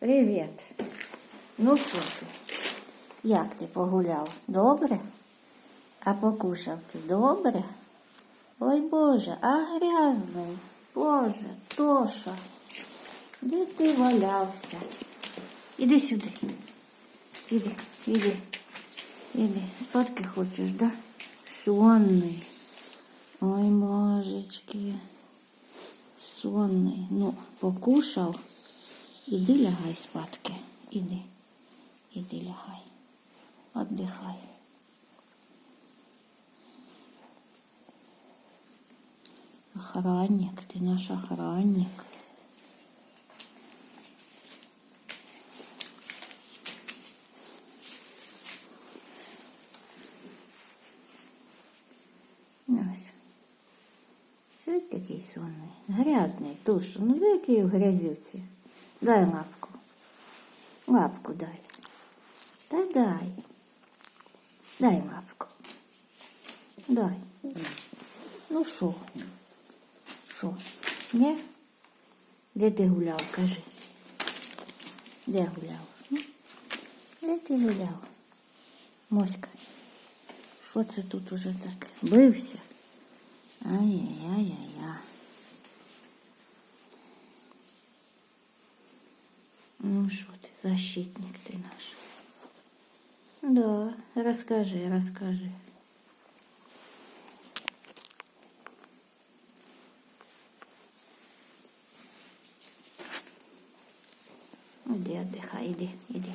Привіт. Ну що ти? Як ти погуляв? Добре? А покушав ти добре? Ой Боже, а грязний. Боже, Тоша. Де ти валявся? Іди сюди. Іди, іди. Іди. Спадки хочеш, да? Сонний. Ой, божечки. Сонний. Ну, покушав. Іди лягай спадки. Іди. Іди лягай. Отдихай. Охранник, ты наш охранник. Ось. Що такий сонний? Грязний, тушу. Ну де який в грязюці? Дай лапку. Лапку дай. Та дай. Дай лапку. Дай. Ну що? Що? Не? Де ти гуляв, кажи? Де гуляв? Де ти гуляв? Моська. Що це тут уже таке? Бився? Ай-яй-яй-яй. Ну що ти, защитник ти наш. Да, розкажи, розкажи. Іди, отдихай, іди, іди.